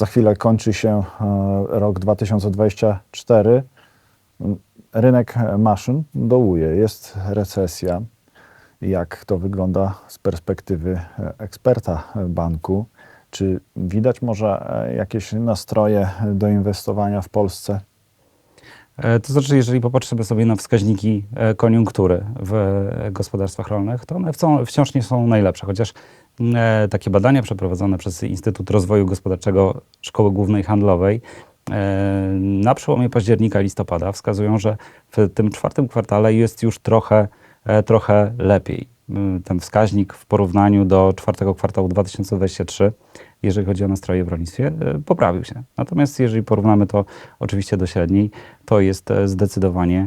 za chwilę kończy się e, rok 2024. Rynek maszyn dołuje, jest recesja. Jak to wygląda z perspektywy e, eksperta banku? Czy widać może e, jakieś nastroje do inwestowania w Polsce? E, To znaczy, jeżeli popatrzymy sobie na wskaźniki e, koniunktury w e, gospodarstwach rolnych, to one wciąż nie są najlepsze, chociaż e, takie badania przeprowadzone przez Instytut Rozwoju Gospodarczego Szkoły Głównej Handlowej e, na przełomie października listopada wskazują, że w tym czwartym kwartale jest już trochę, e, trochę lepiej. Ten wskaźnik w porównaniu do czwartego kwartału 2023, jeżeli chodzi o nastroje w rolnictwie, e, poprawił się. Natomiast jeżeli porównamy to oczywiście do średniej, to jest e, zdecydowanie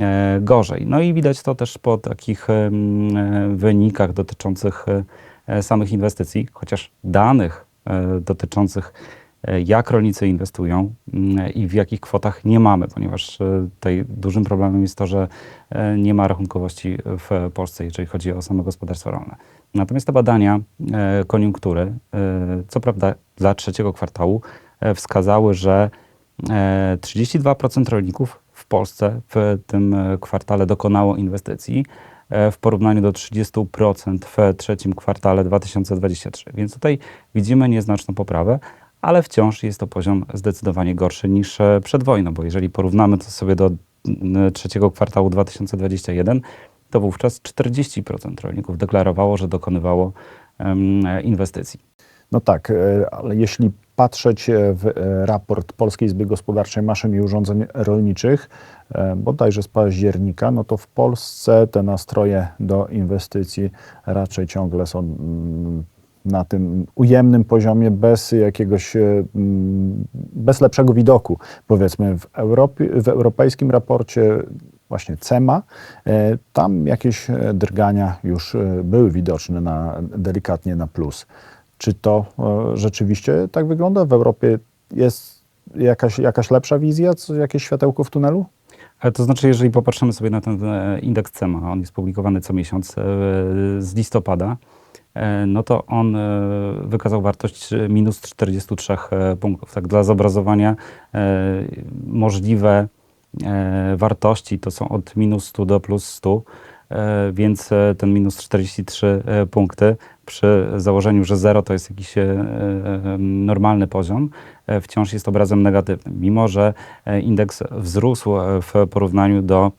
e, gorzej. No i widać to też po takich e, wynikach dotyczących e, e, samych inwestycji, chociaż danych e, dotyczących e, jak rolnicy inwestują i w jakich kwotach nie mamy, ponieważ e, tutaj dużym problemem jest to, że e, nie ma rachunkowości w Polsce, jeżeli chodzi o samo gospodarstwo rolne. Natomiast te badania e, koniunktury, e, co prawda dla trzeciego kwartału, e, wskazały, że e, 32% rolników w Polsce w tym e, kwartale dokonało inwestycji e, w porównaniu do 30% w trzecim kwartale 2023. Więc tutaj widzimy nieznaczną poprawę, ale wciąż jest to poziom zdecydowanie gorszy niż e, przed wojną, bo jeżeli porównamy to sobie do trzeciego kwartału 2021, to wówczas 40% rolników deklarowało, że dokonywało e, inwestycji. No tak, e, ale jeśli patrzeć e, w e, raport Polskiej Izby Gospodarczej Maszyn i Urządzeń Rolniczych, e, bodajże z października, no to w Polsce te nastroje do inwestycji raczej ciągle są mm, na tym ujemnym poziomie, bez jakiegoś, mm, bez lepszego widoku. Powiedzmy w, Europie, w europejskim raporcie właśnie CEMA, tam jakieś drgania już były widoczne na, delikatnie na plus. Czy to e, rzeczywiście tak wygląda? W Europie jest jakaś, jakaś lepsza wizja, jakieś światełko w tunelu? E, To znaczy, jeżeli popatrzymy sobie na ten e, indeks CEMA, on jest publikowany co miesiąc e, z listopada, no to on wykazał wartość minus 43 e, punktów. Tak dla zobrazowania możliwe wartości to są od minus 100 do plus 100, e, więc e, ten minus 43 e, punkty przy założeniu, że 0 to jest jakiś e, e, normalny poziom, e, wciąż jest obrazem negatywnym, mimo że e, indeks wzrósł e, w porównaniu do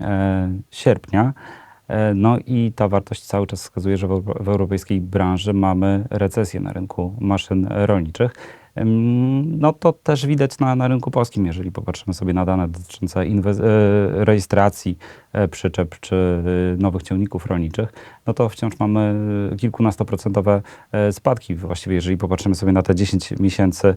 e, sierpnia. E, No i ta wartość cały czas wskazuje, że w, europejskiej branży mamy recesję na rynku maszyn rolniczych. No to też widać na, na rynku polskim, jeżeli popatrzymy sobie na dane dotyczące e, rejestracji e, przyczep czy e, nowych ciągników rolniczych, no to wciąż mamy kilkunastoprocentowe e, spadki. Właściwie jeżeli popatrzymy sobie na te 10 miesięcy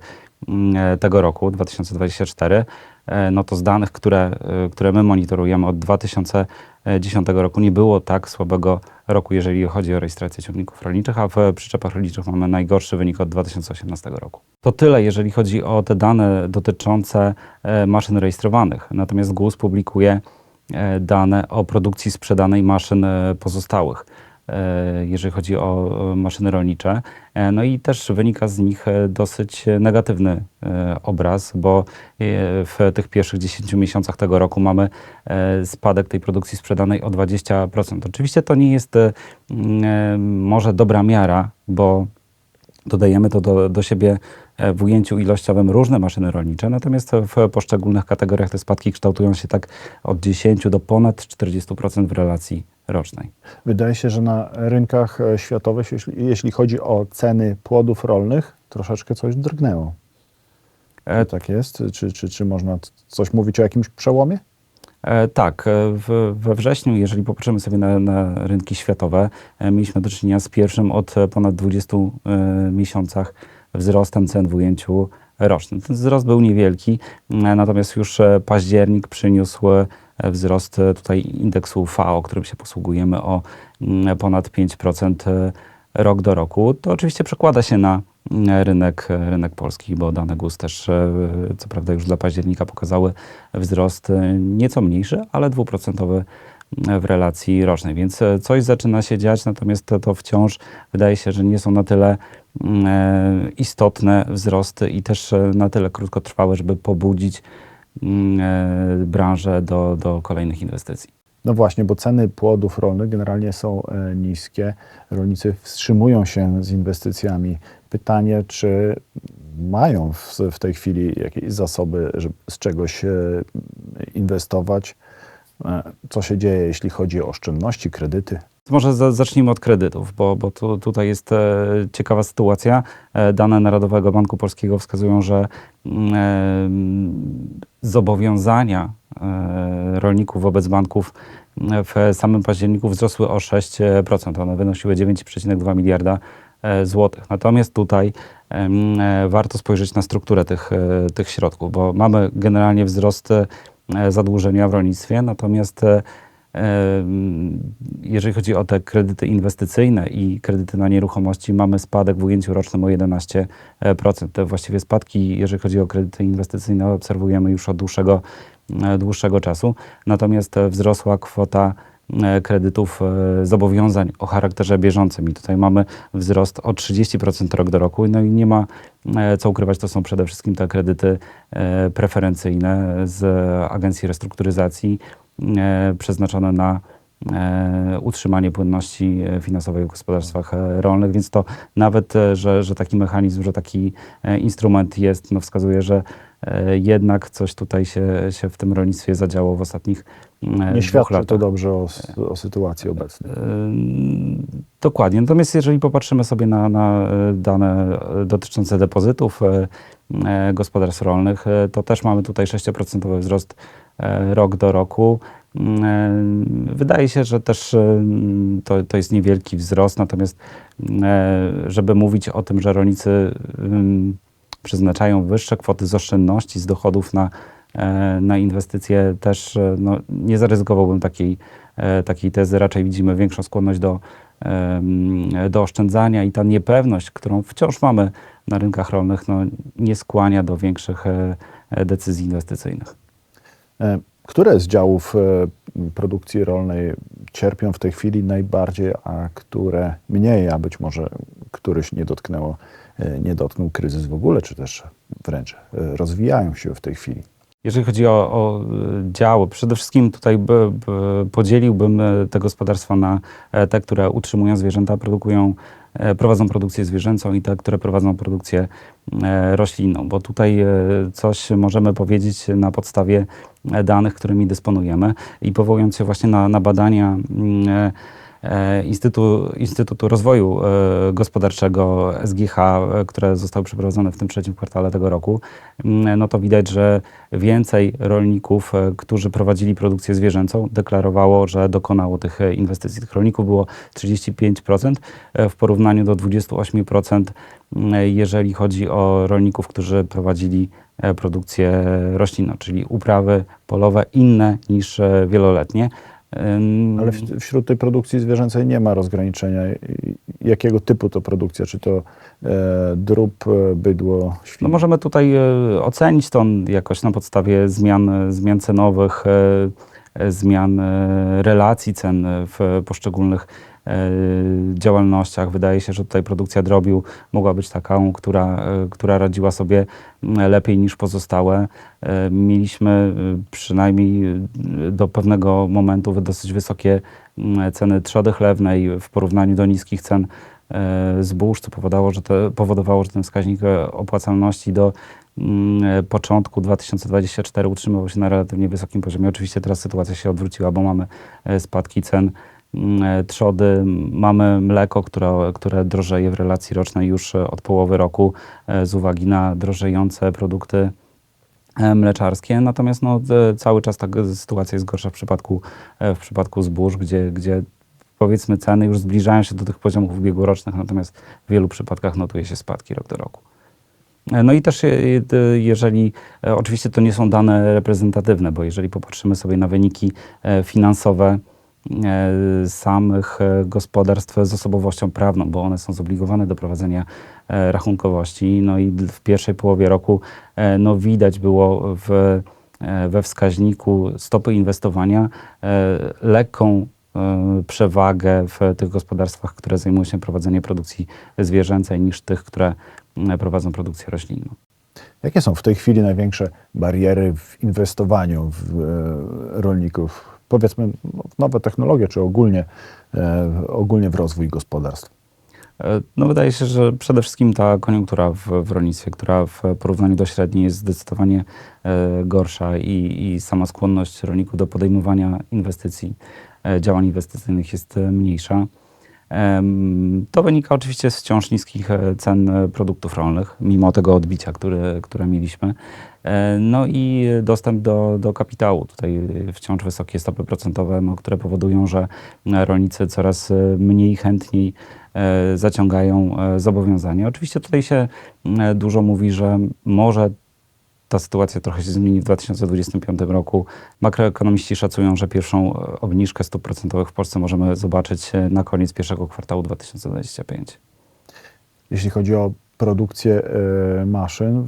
mm, e, tego roku, 2024, e, no to z danych, które, e, które my monitorujemy od 2010 roku nie było tak słabego roku, jeżeli chodzi o rejestrację ciągników rolniczych, a w przyczepach rolniczych mamy najgorszy wynik od 2018 roku. To tyle, jeżeli chodzi o te dane dotyczące e, maszyn rejestrowanych. Natomiast GUS publikuje e, dane o produkcji sprzedanej maszyn e, pozostałych, e, jeżeli chodzi o e, maszyny rolnicze. E, No i też wynika z nich e, dosyć negatywny e, obraz, bo e, w tych pierwszych 10 miesiącach tego roku mamy e, spadek tej produkcji sprzedanej o 20%. Oczywiście to nie jest e, e, może dobra miara, bo dodajemy to do, do siebie e, w ujęciu ilościowym różne maszyny rolnicze, natomiast w poszczególnych kategoriach te spadki kształtują się tak od 10 do ponad 40% w relacji rocznej. Wydaje się, że na rynkach e, światowych, jeśli, jeśli chodzi o ceny płodów rolnych, troszeczkę coś drgnęło. E, Tak jest? Czy, czy, czy można coś mówić o jakimś przełomie? E, Tak, e, w, we wrześniu, jeżeli popatrzymy sobie na, na rynki światowe, e, mieliśmy do czynienia z pierwszym od e, ponad 20 e, miesiącach wzrostem cen w ujęciu rocznym. Ten wzrost był niewielki, e, natomiast już e, październik przyniósł e, wzrost tutaj indeksu FAO, którym się posługujemy o mm, ponad 5% e, rok do roku. To oczywiście przekłada się na rynek, rynek polski, bo dane GUS też, co prawda już dla października pokazały wzrost nieco mniejszy, ale dwuprocentowy w relacji rocznej. Więc e, coś zaczyna się dziać, natomiast to, to wciąż wydaje się, że nie są na tyle mm, e, istotne wzrosty i też e, na tyle krótkotrwałe, żeby pobudzić mm, branżę do, do kolejnych inwestycji. No właśnie, bo ceny płodów rolnych generalnie są niskie. Rolnicy wstrzymują się z inwestycjami. Pytanie, czy mają w, w tej chwili jakieś zasoby, żeby z czegoś inwestować? E, Co się dzieje, jeśli chodzi o oszczędności, kredyty? Może za, zacznijmy od kredytów, bo, bo tu, tutaj jest e, ciekawa sytuacja. E, dane Narodowego Banku Polskiego wskazują, że mm, zobowiązania rolników wobec banków w samym październiku wzrosły o 6%. One wynosiły 9,2 miliarda złotych. Natomiast tutaj e, warto spojrzeć na strukturę tych, tych środków, bo mamy generalnie wzrost zadłużenia w rolnictwie, natomiast e, Em, Jeżeli chodzi o te kredyty inwestycyjne i kredyty na nieruchomości, mamy spadek w ujęciu rocznym o 11%. Te właściwie spadki, jeżeli chodzi o kredyty inwestycyjne, obserwujemy już od dłuższego, e, dłuższego czasu. Natomiast e, wzrosła kwota e, kredytów e, zobowiązań o charakterze bieżącym i tutaj mamy wzrost o 30% rok do roku. No i nie ma e, co ukrywać, to są przede wszystkim te kredyty e, preferencyjne z Agencji Restrukturyzacji e, przeznaczone na e, utrzymanie płynności e, finansowej w gospodarstwach e, rolnych, więc to nawet, e, że, że taki mechanizm, że taki e, instrument jest, no wskazuje, że e, jednak coś tutaj się, się w tym rolnictwie zadziało w ostatnich e, Nie świadczy latach. to dobrze o, o sytuacji obecnej. Ym, Dokładnie. Natomiast jeżeli popatrzymy sobie na, na e, dane e, dotyczące depozytów e, e, gospodarstw rolnych, e, to też mamy tutaj 6% wzrost e, rok do roku. E, Wydaje się, że też e, to, to jest niewielki wzrost, natomiast e, żeby mówić o tym, że rolnicy przeznaczają wyższe kwoty z oszczędności, z dochodów na, na inwestycje, też no, nie zaryzykowałbym takiej, takiej tezy. Raczej widzimy większą skłonność do, do oszczędzania i ta niepewność, którą wciąż mamy na rynkach rolnych, no, nie skłania do większych decyzji inwestycyjnych. Które z działów e, produkcji rolnej cierpią w tej chwili najbardziej, a które mniej, a być może któryś nie dotknęło, e, nie dotknął kryzys w ogóle, czy też wręcz e, rozwijają się w tej chwili? Jeżeli chodzi o, o działy, przede wszystkim tutaj by, by podzieliłbym e, te gospodarstwa na e, te, które utrzymują zwierzęta, produkują, e, prowadzą produkcję zwierzęcą i te, które prowadzą produkcję e, roślinną, bo tutaj e, coś możemy powiedzieć na podstawie e, danych, którymi dysponujemy. I powołując się właśnie na, na badania mm, e, e, Instytutu, Instytutu Rozwoju e, Gospodarczego SGH, e, które zostały przeprowadzone w tym trzecim kwartale tego roku, mm, no to widać, że więcej rolników, e, którzy prowadzili produkcję zwierzęcą, deklarowało, że dokonało tych e, inwestycji. Tych rolników było 35% e, w porównaniu do 28%, mm, jeżeli chodzi o rolników, którzy prowadzili e, produkcję roślinną, czyli uprawy polowe inne niż e, wieloletnie. Ale w, wśród tej produkcji zwierzęcej nie ma rozgraniczenia. Jakiego typu to produkcja? Czy to e, drób, e, bydło, No świnie? możemy tutaj e, ocenić to jakoś na podstawie zmian, zmian cenowych, e, e, zmian e, relacji cen w poszczególnych działalnościach. Wydaje się, że tutaj produkcja drobiu mogła być taką, która, e, która radziła sobie lepiej niż pozostałe. E, Mieliśmy e, przynajmniej e, do pewnego momentu dosyć wysokie ceny trzody chlewnej w porównaniu do niskich cen e, zbóż, co powodowało, że, te, powodowało, że ten wskaźnik e, opłacalności do e, początku 2024 utrzymywał się na relatywnie wysokim poziomie. Oczywiście teraz sytuacja się odwróciła, bo mamy e, spadki cen e, trzody, mamy mleko, które, które drożeje w relacji rocznej już e, od połowy roku e, z uwagi na drożejące produkty e, mleczarskie. Natomiast no, e, cały czas ta sytuacja jest gorsza w przypadku, e, w przypadku zbóż, gdzie, gdzie powiedzmy ceny już zbliżają się do tych poziomów ubiegłorocznych, natomiast w wielu przypadkach notuje się spadki rok do roku. E, No i też e, e, jeżeli, e, oczywiście to nie są dane reprezentatywne, bo jeżeli popatrzymy sobie na wyniki e, finansowe e, samych e, gospodarstw z osobowością prawną, bo one są zobligowane do prowadzenia e, rachunkowości, no i w pierwszej połowie roku e, no widać było w e, we wskaźniku stopy inwestowania e, lekką e, przewagę w tych gospodarstwach, które zajmują się prowadzeniem produkcji zwierzęcej niż tych, które prowadzą produkcję roślinną. Jakie są w tej chwili największe bariery w inwestowaniu w e, rolników? Powiedzmy no, nowe technologie, czy ogólnie, e, ogólnie w rozwój gospodarstw? E, No wydaje się, że przede wszystkim ta koniunktura w, w rolnictwie, która w porównaniu do średniej jest zdecydowanie e, gorsza i, i sama skłonność rolników do podejmowania inwestycji, e, działań inwestycyjnych jest e, mniejsza. To wynika oczywiście z wciąż niskich e, cen e, produktów rolnych, mimo tego odbicia, które, które mieliśmy. E, No i dostęp do, do kapitału. Tutaj wciąż wysokie stopy procentowe, no, które powodują, że rolnicy coraz mniej chętniej zaciągają zobowiązania. Oczywiście tutaj się dużo mówi, że może ta sytuacja trochę się zmieni w 2025 roku. Makroekonomiści szacują, że pierwszą e, obniżkę stóp procentowych w Polsce możemy zobaczyć e, na koniec pierwszego kwartału 2025. Jeśli chodzi o produkcję e, maszyn,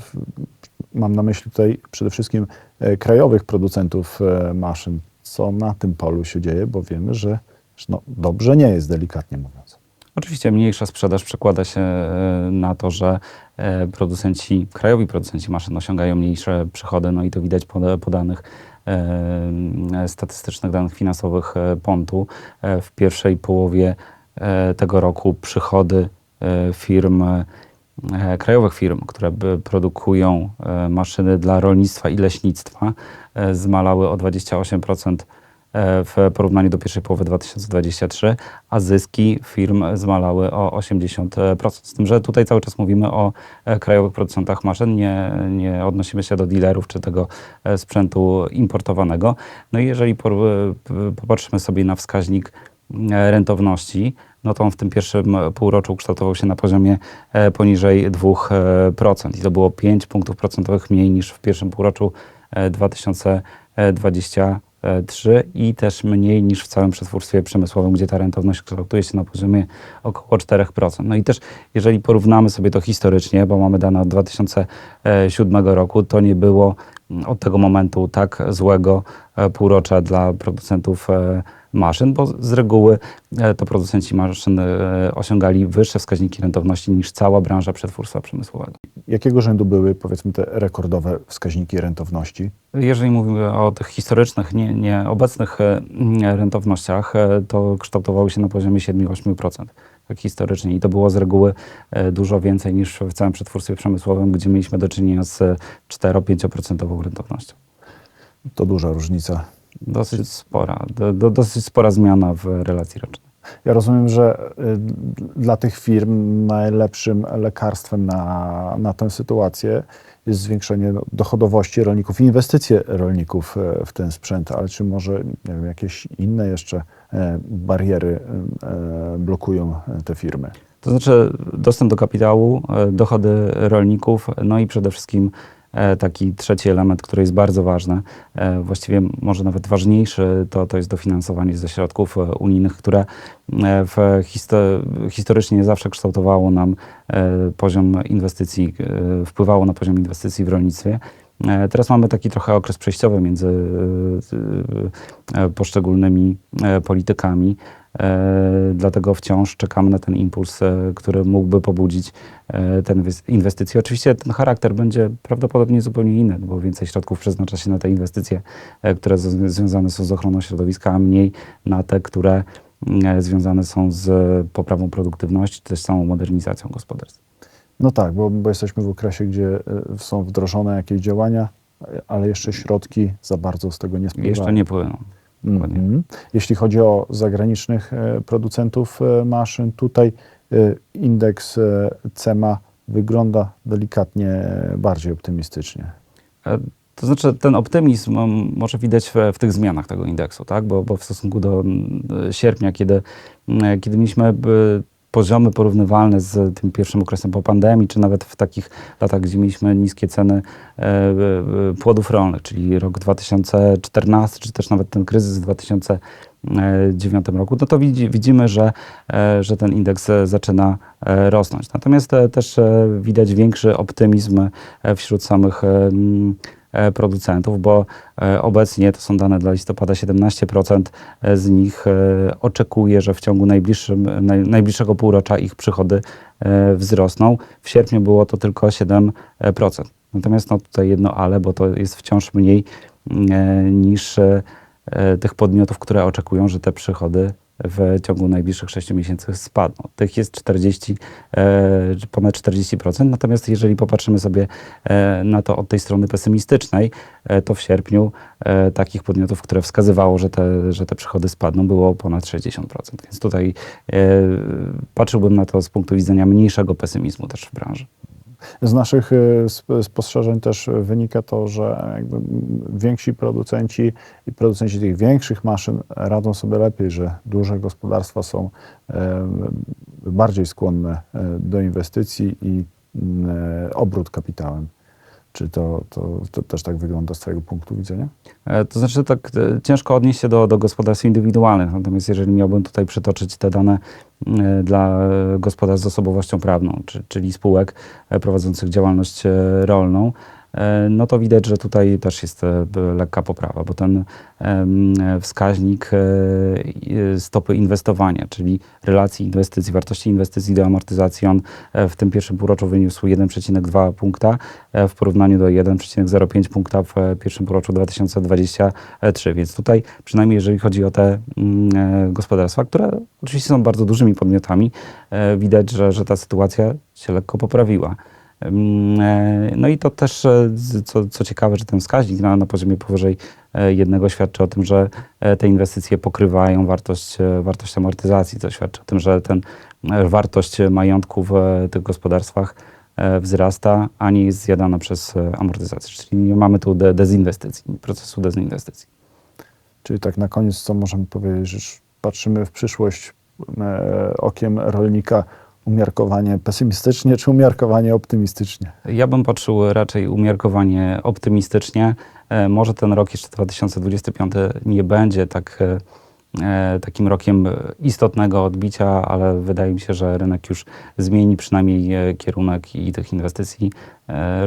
mam na myśli tutaj przede wszystkim krajowych producentów maszyn. Co na tym polu się dzieje, bo wiemy, że no, dobrze nie jest, delikatnie mówiąc. Oczywiście mniejsza sprzedaż przekłada się e, na to, że e, producenci, krajowi producenci maszyn osiągają mniejsze przychody, no i to widać po, po danych e, statystycznych, danych finansowych Pontu. W pierwszej połowie tego roku przychody firm, krajowych firm, które produkują maszyny dla rolnictwa i leśnictwa, zmalały o 28% e, E, w porównaniu do pierwszej połowy 2023, a zyski firm zmalały o 80%. Z tym, że tutaj cały czas mówimy o e, krajowych producentach maszyn, nie, nie odnosimy się do dealerów czy tego e, sprzętu importowanego. No i jeżeli popatrzymy sobie na wskaźnik rentowności, no to on w tym pierwszym półroczu ukształtował się na poziomie poniżej 2% i to było 5 punktów procentowych mniej niż w pierwszym półroczu 2023. 3 i też mniej niż w całym przetwórstwie przemysłowym, gdzie ta rentowność kształtuje się na poziomie około 4%. No i też jeżeli porównamy sobie to historycznie, bo mamy dane od 2007 roku, to nie było od tego momentu tak złego e, półrocza dla producentów e, maszyn, bo z reguły e, to producenci maszyn osiągali wyższe wskaźniki rentowności niż cała branża przetwórstwa przemysłowego. Jakiego rzędu były, powiedzmy, te rekordowe wskaźniki rentowności? Jeżeli mówimy o tych historycznych, nie, nie obecnych mm, rentownościach, to kształtowały się na poziomie 7-8%. Historycznie. I to było z reguły e, dużo więcej niż w całym przetwórstwie przemysłowym, gdzie mieliśmy do czynienia z 4-5% rentownością. To duża różnica. Dosyć spora, do, do, dosyć spora zmiana w relacji rocznej. Ja rozumiem, że y, dla tych firm najlepszym lekarstwem na, na tę sytuację jest zwiększenie dochodowości rolników, inwestycje rolników e, w ten sprzęt, ale czy może wiem, jakieś inne jeszcze e, bariery e, blokują te firmy? To znaczy dostęp do kapitału, e, dochody rolników, no i przede wszystkim e, taki trzeci element, który jest bardzo ważny, e, właściwie może nawet ważniejszy, to, to jest dofinansowanie ze środków e, unijnych, które e, histo- historycznie nie zawsze kształtowało nam e, poziom inwestycji, e, wpływało na poziom inwestycji w rolnictwie. E, Teraz mamy taki trochę okres przejściowy między e, e, poszczególnymi e, politykami. E, Dlatego wciąż czekamy na ten impuls, e, który mógłby pobudzić e, te inwes- inwestycje. Oczywiście ten charakter będzie prawdopodobnie zupełnie inny, no bo więcej środków przeznacza się na te inwestycje, które związane są z ochroną środowiska, a mniej na te, które mm, związane są z poprawą produktywności, też samą modernizacją gospodarstw. No tak, bo, bo jesteśmy w okresie, gdzie są wdrożone jakieś działania, ale jeszcze środki za bardzo z tego nie spływają. Jeszcze nie płyną. Dokładnie. Mhm. Jeśli chodzi o zagranicznych e, producentów e, maszyn, tutaj e, indeks CEMA wygląda delikatnie bardziej optymistycznie. To znaczy ten optymizm m, może widać w, w tych zmianach tego indeksu, tak? bo, bo w stosunku do mm, sierpnia, kiedy, mm, kiedy mieliśmy poziomy porównywalne z tym pierwszym okresem po pandemii, czy nawet w takich latach, gdzie mieliśmy niskie ceny e, e, płodów rolnych, czyli rok 2014, czy też nawet ten kryzys w 2009 roku, no to widzi, widzimy, że, e, że ten indeks e, zaczyna e, rosnąć. Natomiast e, też e, widać większy optymizm e, wśród samych e, e, producentów, bo e, obecnie to są dane dla listopada 17% z nich e, oczekuje, że w ciągu najbliższym, naj, najbliższego półrocza ich przychody e, wzrosną. W sierpniu było to tylko 7%. Natomiast no tutaj jedno ale, bo to jest wciąż mniej e, niż e, e, tych podmiotów, które oczekują, że te przychody w ciągu najbliższych 6 miesięcy spadną. Tych jest 40, e, ponad 40%. Natomiast jeżeli popatrzymy sobie e, na to od tej strony pesymistycznej, e, to w sierpniu takich podmiotów, które wskazywało, że te, że te przychody spadną, było ponad 60%. Więc tutaj patrzyłbym na to z punktu widzenia mniejszego pesymizmu też w branży. Z naszych sp- spostrzeżeń też wynika to, że więksi producenci i producenci tych większych maszyn radzą sobie lepiej, że duże gospodarstwa są em, bardziej skłonne e, do inwestycji i e, obrót kapitałem. Czy to, to, to też tak wygląda z Twojego punktu widzenia? E, To znaczy, tak e, ciężko odnieść się do, do gospodarstw indywidualnych, natomiast jeżeli miałbym tutaj przytoczyć te dane e, dla gospodarstw z osobowością prawną, czy, czyli spółek prowadzących działalność rolną, no to widać, że tutaj też jest e, lekka poprawa, bo ten e, wskaźnik e, e, stopy inwestowania, czyli relacji inwestycji, wartości inwestycji do amortyzacji, on e, w tym pierwszym półroczu wyniósł 1,2 punkta e, w porównaniu do 1,05 punkta w e, pierwszym półroczu 2023. Więc tutaj, przynajmniej jeżeli chodzi o te mm, e, gospodarstwa, które oczywiście są bardzo dużymi podmiotami, e, widać, że, że ta sytuacja się lekko poprawiła. E, No i to też, e, co, co ciekawe, że ten wskaźnik na, na poziomie powyżej e, jednego świadczy o tym, że te inwestycje pokrywają wartość, wartość amortyzacji, co świadczy o tym, że ten wartość majątku w tych gospodarstwach wzrasta, a nie jest zjadana przez amortyzację. Czyli nie mamy tu de dezinwestycji, procesu dezinwestycji. Czyli tak na koniec, co możemy powiedzieć, że patrzymy w przyszłość okiem rolnika umiarkowanie pesymistycznie, czy umiarkowanie optymistycznie? Ja bym patrzył raczej umiarkowanie optymistycznie. E, Może ten rok jeszcze 2025 nie będzie tak, e, e, takim rokiem istotnego odbicia, ale wydaje mi się, że rynek już zmieni przynajmniej kierunek i tych inwestycji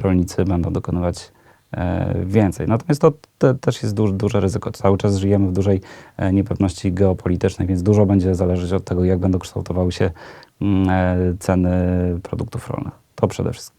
rolnicy będą dokonywać więcej. Natomiast to te, też jest duż, duże ryzyko. Cały czas żyjemy w dużej niepewności geopolitycznej, więc dużo będzie zależeć od tego, jak będą kształtowały się ceny produktów rolnych. To przede wszystkim.